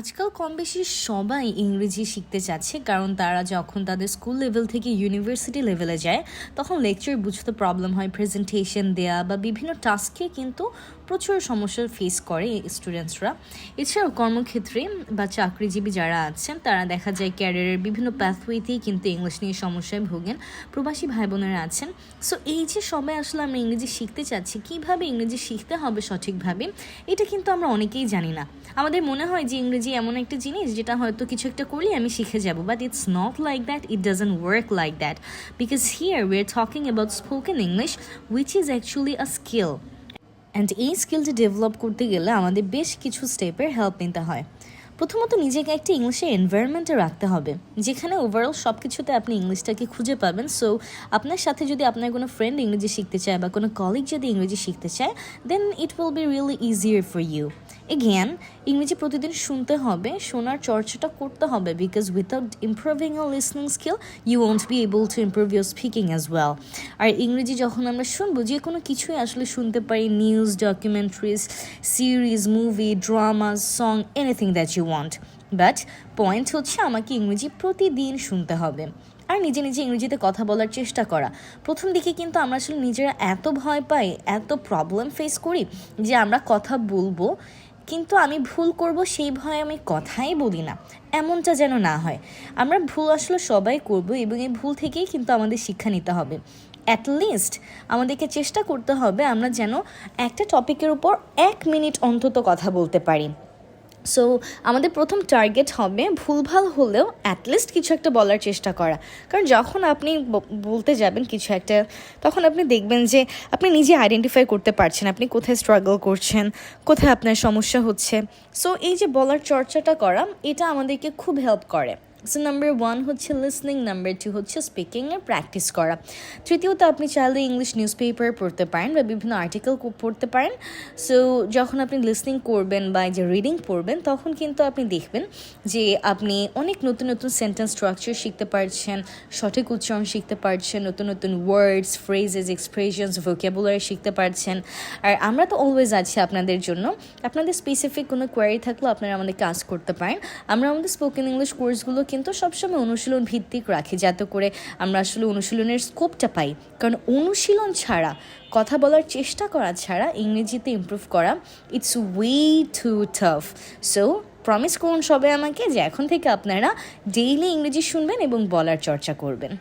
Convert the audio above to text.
আজকাল কম বেশি সবাই ইংরেজি শিখতে চাচ্ছে, কারণ তারা যখন তাদের স্কুল লেভেল থেকে ইউনিভার্সিটি লেভেলে যায়, তখন লেকচার বুঝতে প্রবলেম হয় প্রেজেন্টেশন দেয়া বা বিভিন্ন টাস্কে কিন্তু প্রচুর সমস্যার ফেস করে স্টুডেন্টসরা এছাড়াও কর্মক্ষেত্রে বা চাকরিজীবী যারা আছেন, তারা দেখা যায় ক্যারিয়ারের বিভিন্ন প্যাথওয়েতেই কিন্তু ইংলিশ নিয়ে সমস্যায় ভোগেন। প্রবাসী ভাই বোনেরা আছেন। সো এই যে সবাই আসলে আমরা ইংরেজি শিখতে চাচ্ছি, কীভাবে ইংরেজি শিখতে হবে সঠিকভাবে, এটা কিন্তু আমরা অনেকেই জানি না। আমাদের মনে হয় যে ইংরেজি এমন একটা জিনিস যেটা হয়তো কিছু একটা করলে আমি শিখে যাব but it's not like that it doesn't work like that because here we are talking about spoken English which is actually a skill and এই স্কিলটি ডেভেলপ করতে গেলে আমাদের বেশ কিছু স্টেপের হেল্প নিতে হয়। প্রথমত নিজেকে একটি ইংলিশের এনভায়রনমেন্টে রাখতে হবে। যেখানে ওভারঅল সব কিছুতে আপনি ইংলিশটাকে খুঁজে পাবেন। সো আপনার সাথে যদি আপনার কোনো ফ্রেন্ড ইংরেজি শিখতে চায় বা কোনো কলিগ যদি ইংরেজি শিখতে চায় then it will be really easier for you a again ইংরেজি প্রতিদিন শুনতে হবে, শোনার চর্চাটা করতে হবে because without improving a listening skill you won't be able to improve your speaking as well আর ইংরেজি যখন আমরা শুনব, যে কোনো কিছুই আসলে শুনতে পারি news documentaries series movie drama song anything that you want but point হচ্ছে আমাকে ইংরেজি প্রতিদিন শুনতে হবে। আর নিজে নিজে ইংরেজিতে কথা বলার চেষ্টা করা। প্রথম দিকে কিন্তু আমরা আসলে নিজেরা এত ভয় পাই, এত প্রবলেম ফেস করি যে আমরা কথা বলব, কিন্তু আমি ভুল করব সেই ভয়ে আমি কথাই বলি না। এমনটা যেন না হয়। আমরা ভুল আসলে সবাই করব এবং এই ভুল থেকেই কিন্তু আমাদের শিক্ষা নিতে হবে। অ্যাটলিস্ট আমাদেরকে চেষ্টা করতে হবে আমরা যেন একটা টপিকের উপর এক মিনিট অন্তত কথা বলতে পারি। সো আমাদের প্রথম টার্গেট হবে ভুলভাল হলেও অ্যাটলিস্ট কিছু একটা বলার চেষ্টা করা। কারণ যখন আপনি বলতে যাবেন কিছু একটা, তখন আপনি দেখবেন যে আপনি নিজে আইডেন্টিফাই করতে পারছেন, আপনি কোথায় স্ট্রাগল করছেন, কোথায় আপনার সমস্যা হচ্ছে। সো এই যে বলার চর্চাটা করা, এটা আমাদেরকে খুব হেল্প করে। সো নাম্বার ওয়ান হচ্ছে লিসনিং নাম্বার টু হচ্ছে স্পিকিংয়ের প্র্যাকটিস করা। তৃতীয়ত আপনি চাইলে ইংলিশ নিউজ পেপার পড়তে পারেন বা বিভিন্ন আর্টিকেল পড়তে পারেন। সো যখন আপনি লিসনিং করবেন বা যে রিডিং পড়বেন, তখন কিন্তু আপনি দেখবেন যে আপনি অনেক নতুন নতুন সেন্টেন্স স্ট্রাকচার শিখতে পারছেন, সঠিক উচ্চারণ শিখতে পারছেন, নতুন নতুন ওয়ার্ডস ফ্রেজেস এক্সপ্রেশনস ভোকেবুলারি শিখতে পারছেন। আর আমরা তো অলওয়েজ আছি আপনাদের জন্য। আপনাদের স্পেসিফিক কোনো কোয়ারি থাকলেও আপনারা আমাদেরকে আস করতে পারেন। আমরা আমাদের স্পোকেন ইংলিশ কোর্সগুলো কিন্তু সবসময় অনুশীলন ভিত্তিক রাখি, যাতে করে আমরা আসলে অনুশীলনের স্কোপটা পাই। কারণ অনুশীলন ছাড়া, কথা বলার চেষ্টা করা ছাড়া ইংরেজিতে ইম্প্রুভ করা it's way too tough so promise করুন সবাই আমাকে যে এখন থেকে আপনারা ডেইলি ইংরেজি শুনবেন এবং বলার চর্চা করবেন।